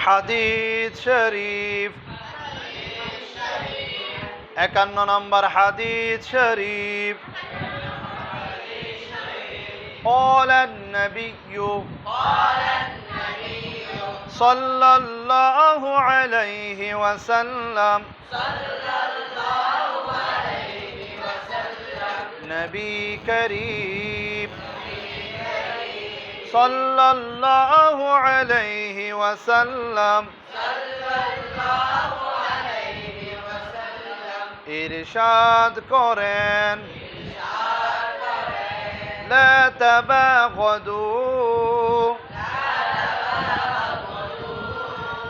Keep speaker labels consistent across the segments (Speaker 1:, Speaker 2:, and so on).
Speaker 1: হাদিস শরীফ একান্ন নম্বর হাদিস শরীফ قال النبي صلى الله عليه وسلم نبي كريم صلى الله عليه وسلم ইরশাদ করেন لا تباغضوا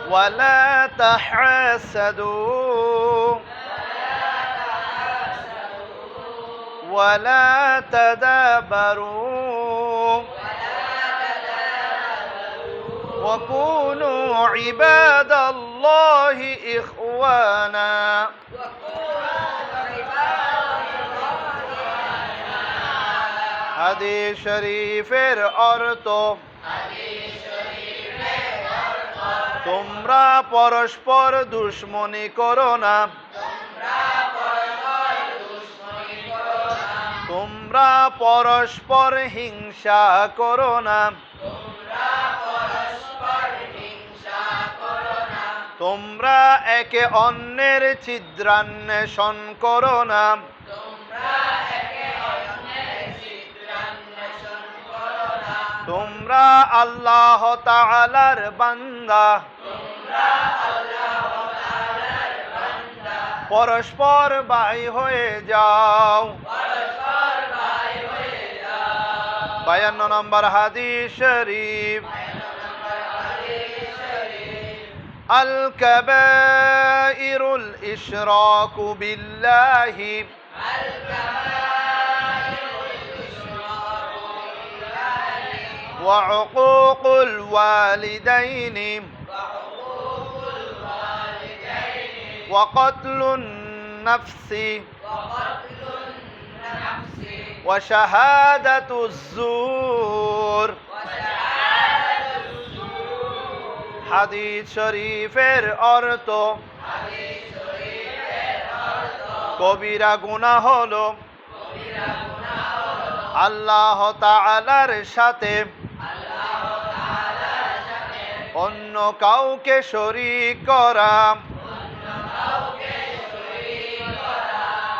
Speaker 1: ولا تحاسدوا ولا تدابروا وكونوا عباد الله إخوانا হাদিস শরীফের অর্থ তোমরা পরস্পর দুশ্মনী করো না তোমরা পরস্পর হিংসা করো না তোমরা একে অন্যের ছিদ্রান্বেষণ করো না। তোমরা আল্লাহ তাআলার বান্দা। পরস্পর বাই হয়ে যাও। বায়ান্ন নম্বর হাদিস শরীফ। الكبائر الإشراك بالله. وعقوق الوالدين. وقتل النفس. وشهادة الزور. হাদিস শরীফের অর্থ, কবিরা গুনাহ হলো আল্লাহ তাআলার সাথে অন্য কাউকে শরীক করা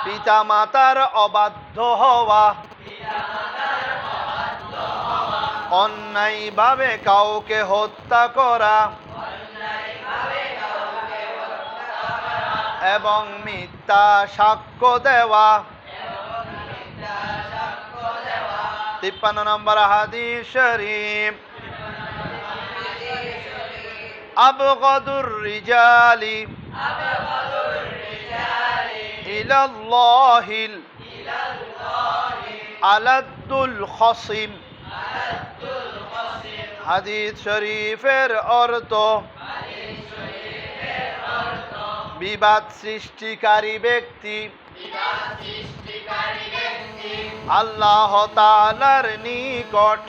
Speaker 1: পিতা মাতার অবাধ্য হওয়া অন্যায়ভাবে কাউকে হত্যা করা এবং মিথ্যা সাক্ষ্য দেওয়া। তিপ্পান্ন নম্বর হাদিস শরীফ। আবগদুর রিজালি। ইলাল্লাহিল আলাদ্দুল খসিম। হাদিস শরীফের অর্থ বিবাদ সৃষ্টিকারী ব্যক্তি। আল্লাহ তাআলার নিকট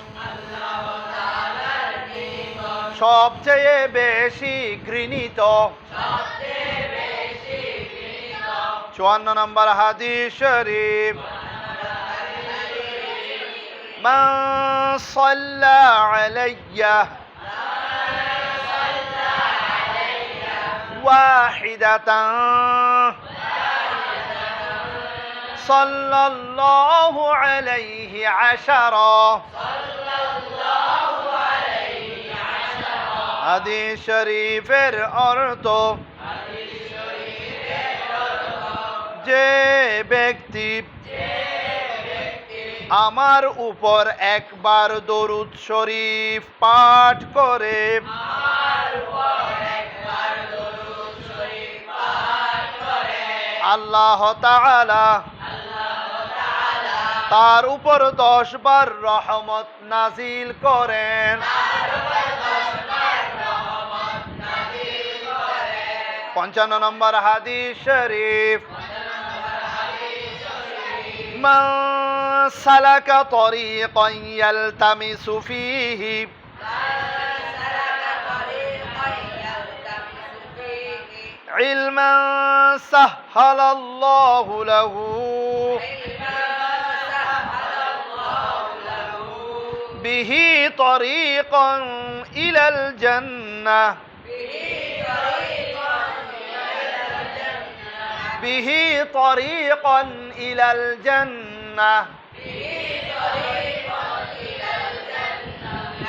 Speaker 1: সবচেয়ে বেশি ঘৃণিত। চুয়ান্ন নম্বর হাদিস শরীফ। من صلى علي واحدة صلى الله عليه عشرا হাদিস শরীফের অর্থ যে ব্যক্তি আমার উপর একবার দরুদ শরীফ পাঠ করে। আল্লাহ তার উপর দশ বার রহমত নাজিল করেন। পঞ্চান্ন নম্বর হাদিস শরীফ। من سلك طريقا يلتمس فيه. علما سهل الله له. به طريقا إلى الجنة. به طريقا إلى الجنة.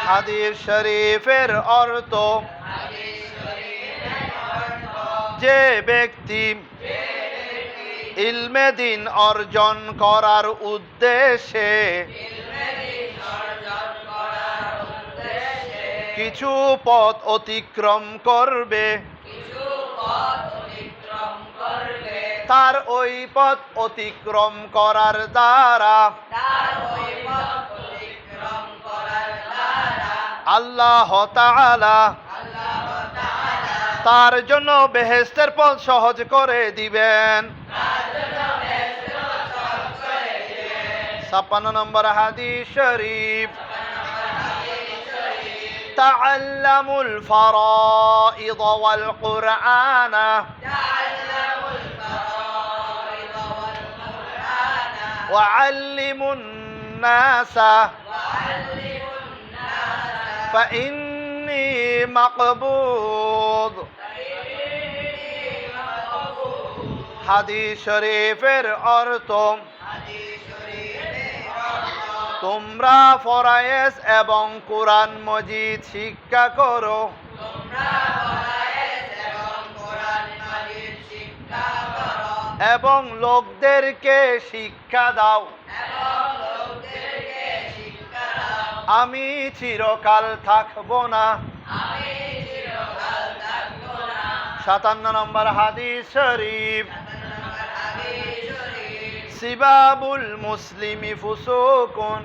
Speaker 1: হাদিস শরীফের অর্থ যে ব্যক্তি ইলমে দিন অর্জন করার উদ্দেশ্যে কিছু পথ অতিক্রম করবে। তার ওই পথ অতিক্রম করার দ্বারা আল্লাহ তাআলা তার জন্য বেহেস্তের পথ সহজ করে দিবেন ছাপ্পান্ন নম্বর হাদিস শরীফ تعلموا الفرائض والقرآن وعلموا الناس فإني مقبوض হাদিস শরীফের অর্থ তোমরা ফরায়েস এবং কোরআন মজিদ শিক্ষা করো এবং লোকদেরকে শিক্ষা দাও। আমি চিরকাল থাকব না। সাতান্ন নম্বর হাদিস শরীফ। সিবাবুল মুসলিমি ফুসুকুন।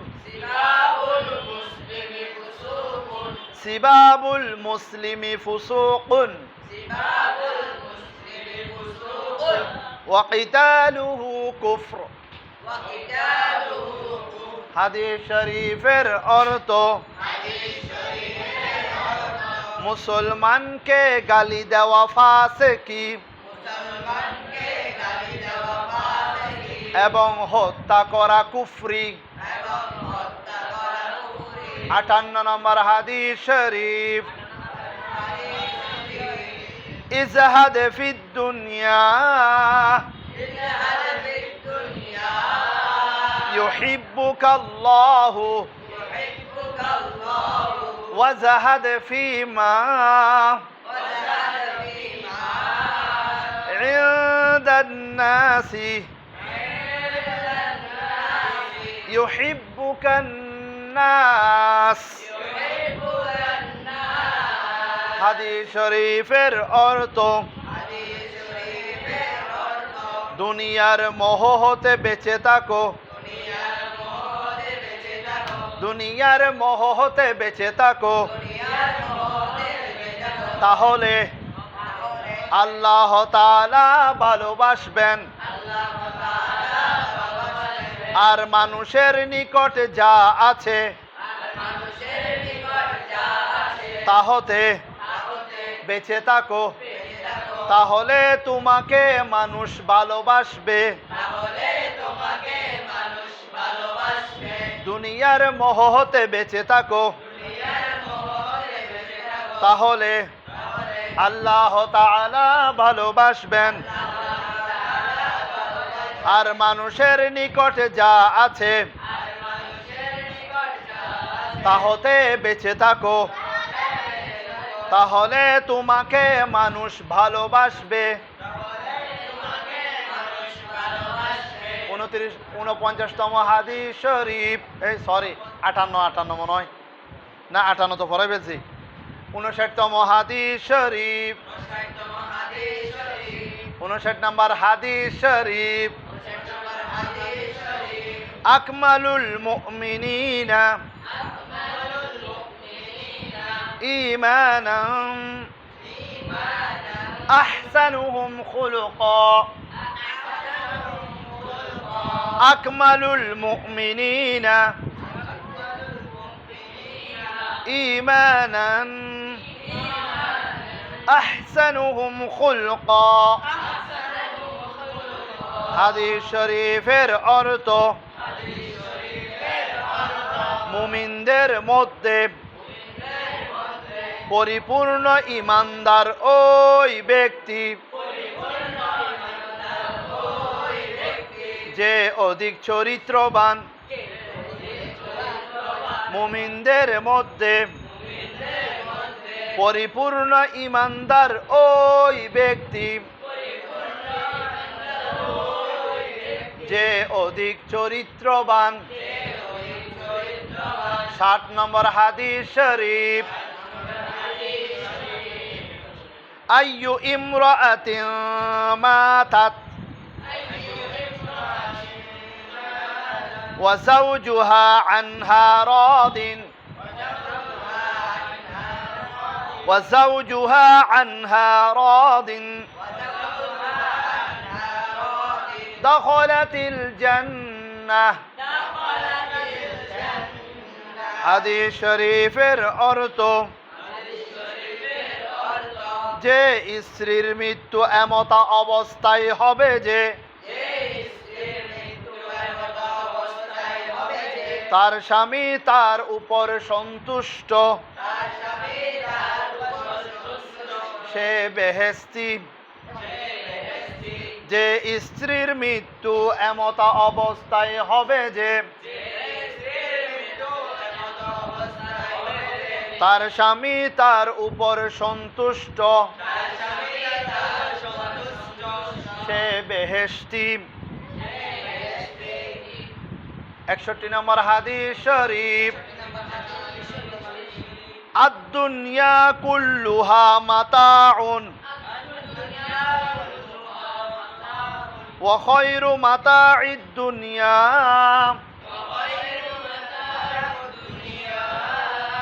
Speaker 1: সিবাবুল মুসলিমি ফুসুকুন। وقتاله كفر হাদিস শরীফের অর্থ মুসলমানকে গালি দেওয়া ফাসেকি এবং হত্যা করা কুফরি আটান্ন নম্বর হাদিস শরীফ ازهد في الدنيا. ازهد في الدنيا. يحبك الله. يحبك الله. وزهد فيما. وزهد فيما. عند الناس. عند الناس. يحبك الناس. হাদিস শরীফের অর্থ, দুনিয়ার মোহ হতে বেঁচে থাকো। দুনিয়ার মোহ হতে বেঁচে থাকো। তাহলে আল্লাহ তাআলা ভালোবাসবেন। আর মানুষের নিকট যা আছে, তাহতে বেঁচে থাকো। তাহলে তোমাকে মানুষ ভালোবাসবে। দুনিয়ার মোহ হতে বেঁচে থাকো। তাহলে আল্লাহ তাআলা ভালোবাসবেন। আর মানুষের নিকট যা আছে, তাহতে বেঁচে থাকো। তাহলে তোমাকে মানুষ ভালোবাসবে। উনত্রিশ উনপঞ্চাশতম হাদিস শরীফ। এই সরি আটান্ন আটান্ন মনে হয় না আটান্ন তো পরে ফেলছি উনষাটতম হাদিস শরীফ। উনষাট নম্বর হাদিস শরীফ। আকমালুল মুমিনিনা। إيمانا أحسنهم خلقا أكمل المؤمنين إيمانا আহসানুহুম খুলকা হাদিস শরীফের অর্থ মুমিনদের মধ্যে পরিপূর্ণ ইমানদার ওই ব্যক্তি। যে অধিক চরিত্রবান। মুমিনদের মধ্যে পরিপূর্ণ ইমানদার ওই ব্যক্তি। যে অধিক চরিত্রবান। ষাট নম্বর হাদিস শরীফ। أي امرأة ماتت؟ وزوجها عنها راض. وزوجها عنها راض. دخلت الجنة. حديث شريف الأرتم যে স্ত্রীর মৃত্যু এমতা অবস্থায় হবে যে, তার স্বামী তার উপর সন্তুষ্ট। সে বেহেস্তি যে স্ত্রীর মৃত্যু এমতা অবস্থায় হবে যে তার স্বামী তার উপর সন্তুষ্ট সে বেহেস্তি একষট্টি নম্বর হাদিস শরীফ আদুনিয়া কুল্লুহা মাতাউন وخير متاع الدنيا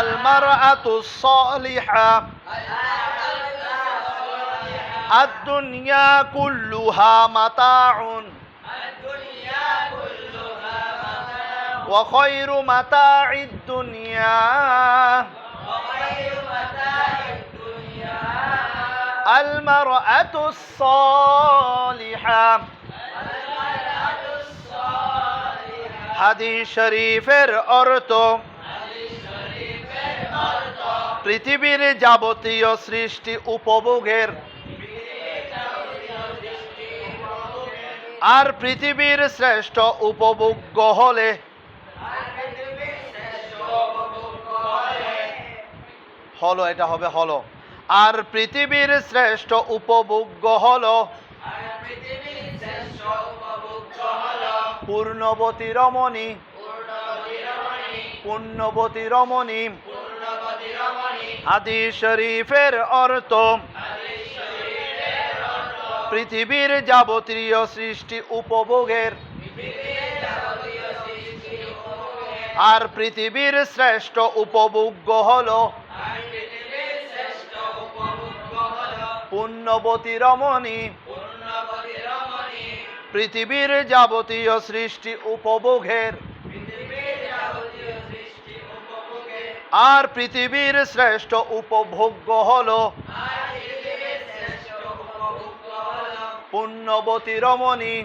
Speaker 1: المرأة الصالحة الدنيا كلها متاع وخير متاع الدنيا المرأة الصالحة হাদিস শরীফের অর্থ পৃথিবীর যাবতীয় সৃষ্টি উপভোগের। আর পৃথিবীর শ্রেষ্ঠ উপভোগ্য হলে। হলো, এটা হবে হলো। আর পৃথিবীর শ্রেষ্ঠ উপভোগ্য হলো। পূর্ণবতী রমণী। পূর্ণবতী রমণী। হাদিস শরীফের অর্থ, পৃথিবীর যাবতীয় সৃষ্টি উপভোগের, আর পৃথিবীর শ্রেষ্ঠ উপভোগ্য হল, পুণ্যবতী রমণী, পৃথিবীর যাবতীয় সৃষ্টি উপভোগের। আর পৃথিবীর শ্রেষ্ঠ উপভোগ্য হল। পুণ্যবতী রমণী